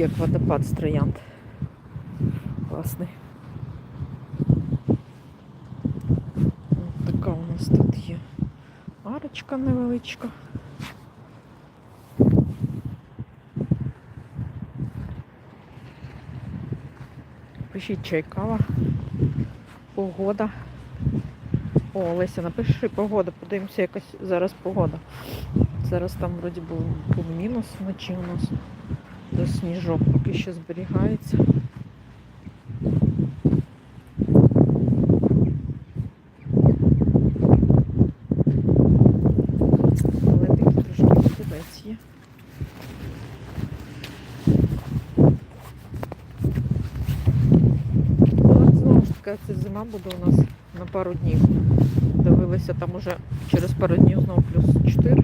як водопад з. Класний. Ось така у нас тут є арочка невеличка. Пишіть чай, кава, погода. О, Олеся, напиши погода, подивимося якась зараз погода. Зараз там вроді був, був мінус вночі у нас. До сніжок поки що зберігається. Це зима буде у нас на пару днів. Дивилися там уже через пару днів знову плюс 4.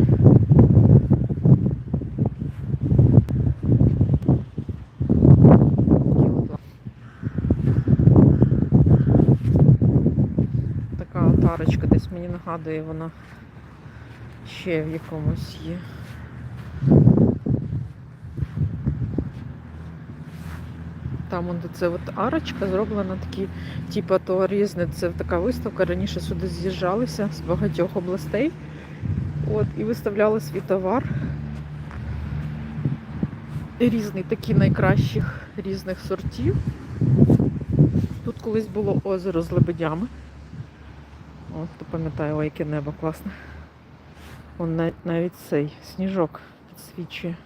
Такі от ла- Така десь мені нагадує, вона ще в якомусь є. Там он це от арочка зроблена такі, типа то різне. Це така виставка. Раніше сюди з'їжджалися з багатьох областей. От, і виставляли свій товар. Різний, такі найкращих різних сортів. Тут колись було озеро з лебедями. От, хто пам'ятає, ой, яке небо класне. Вон навіть цей сніжок підсвічує.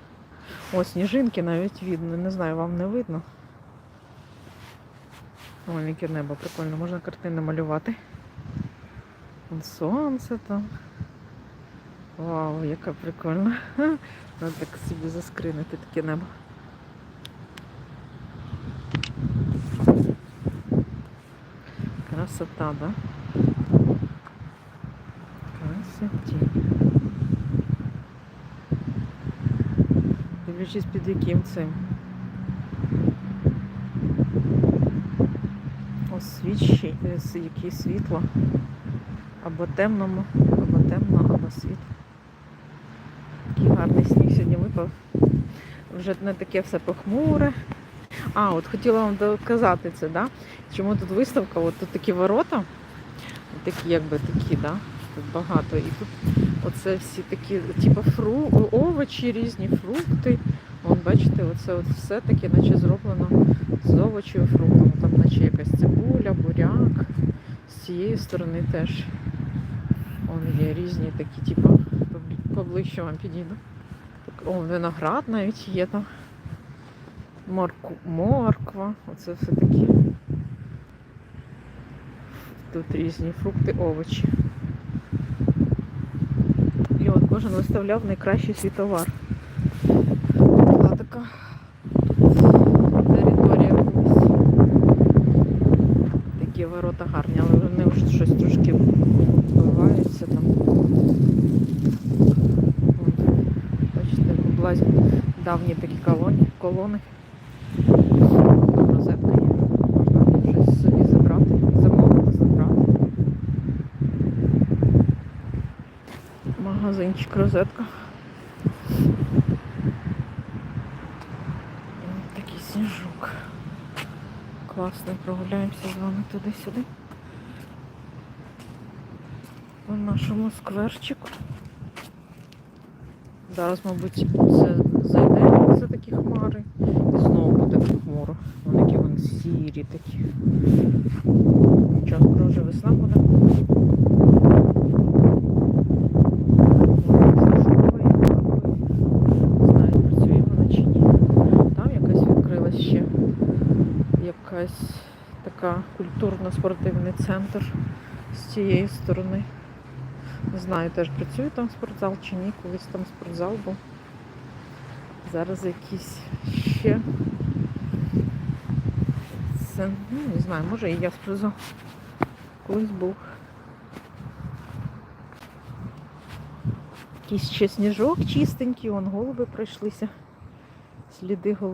О, сніжинки навіть видно. Не знаю, вам не видно. Ой, яке небо прикольно, можна картини малювати. Вон сонце там. Вау, яка прикольна. Треба так собі заскринити таке небо. Красота, да? Дивлячись під яким цим. Освічі, е, які світло. Або темному, або темно, або світло. Такий гарний сніг сьогодні випав. Вже не таке все похмуре. А, от хотіла вам доказати це, да? Чому тут виставка? От тут такі ворота, такі якби такі, да? Тут багато. І тут оце всі такі, типу, фру, овочі, різні фрукти. Бачите, оце от все таке, наче зроблено з овочів і фруктами. Там наче якась цибуля, буряк. З цієї сторони теж. Вон є різні такі, типу, побл- поближче вам підійду. О, виноград навіть є там. Морку, морква. Оце все такі. Тут різні фрукти, овочі. І от кожен виставляв найкращий свій товар. Така територія колись. Такі ворота гарні, але вони вже щось трошки вбиваються там. Бачите, облазь давні такі колоні, колони. Розетка є. Можна щось собі забрати, замовити, забрати. Магазинчик розетка. Ось Такий сніжок. Класно, прогуляємося з вами туди-сюди. У нашому скверчику. Зараз, мабуть, це зайде за такі хмари. І знову буде похмуро. Вони такі вони сірі такі. Час вже весна буде. Знаю, працює вона чи ні. Там якась відкрилась ще якась така культурно-спортивний центр з цієї сторони. Не знаю, теж працює там спортзал чи ні, колись там спортзал був. Зараз якийсь ще. Це, ну, не знаю, може і я спортзал. Колись був. Якийсь ще сніжок чистенький, вон голуби пройшлися. Сліди голубів.